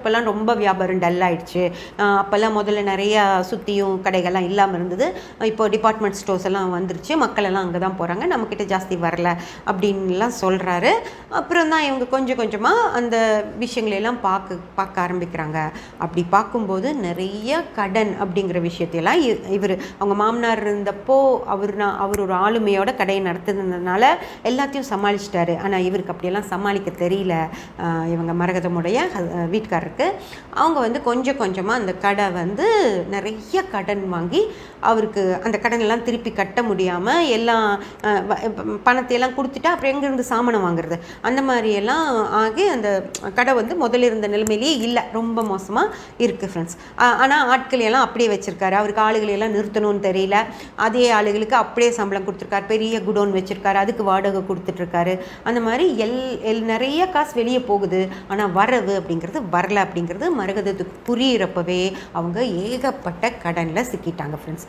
இப்போல்லாம் ரொம்ப வியாபாரம் டல் ஆயிடுச்சு. அப்போல்லாம் முதல்ல நிறையா சுற்றியும் கடைகள்லாம் இல்லாமல் இருந்தது. இப்போ டிபார்ட்மெண்ட் ஸ்டோர்ஸ் எல்லாம் வந்துருச்சு. மக்கள் எல்லாம் அங்கே தான் போகிறாங்க நம்மக்கிட்ட ஜாஸ்தி வரல அப்படின்லாம் சொல்கிறாரு அப்புறம் தான் இவங்க கொஞ்சம் கொஞ்சமாக அந்த விஷயங்களையெல்லாம் பார்க்க பார்க்க ஆரம்பிக்கிறாங்க. அப்படி பார்க்கும்போது நிறைய கடன் அப்படிங்கிற விஷயத்தையெல்லாம் இவர் அவங்க மாமனார் இருந்தப்போ அவர் நான் அவர் ஒரு ஆளுமையோட கடையை நடத்துனதுனால எல்லாத்தையும் சமாளிச்சிட்டாரு. ஆனால் இவருக்கு அப்படியெல்லாம் சமாளிக்க தெரியல. இவங்க மரகதமுடைய வீட்டுக்காரர் இருக்குது அவங்க வந்து கொஞ்சம் கொஞ்சமாக அந்த கடை வந்து நிறைய கடன் வாங்கி அவருக்கு அந்த கடன் எல்லாம் திருப்பி கட்ட முடியாமல் எல்லாம் வ- ப- பணத்தையெல்லாம் கொடுத்துட்டா அப்புறம் எங்கேருந்து சாமானம் வாங்குறது? அந்த மாதிரியெல்லாம் ஆகி அந்த கடை வந்து முதல்ல இருந்த நிலைமையிலேயே இல்லை. ரொம்ப மோசமாக இருக்குது ஃப்ரெண்ட்ஸ் ஆனால் ஆட்களையெல்லாம் அப்படியே வச்சுருக்காரு. அவருக்கு ஆளுகளை எல்லாம் நிறுத்தணும்னு தெரியல. அதே ஆளுகளுக்கு அப்படியே சம்பளம் கொடுத்துருக்காரு. பெரிய குடோன் வச்சுருக்காரு. அதுக்கு வாடகை கொடுத்துட்ருக்காரு அந்த மாதிரி எல் எல் நிறைய காசு வெளியே போகுது. ஆனால் வரவு அப்படிங்கிறது வரல. அப்படிங்கிறது மரகதத்துக்கு புரியிறப்பவே அவங்க ஏகப்பட்ட கடனில் சிக்கிட்டாங்க ஃப்ரெண்ட்ஸ்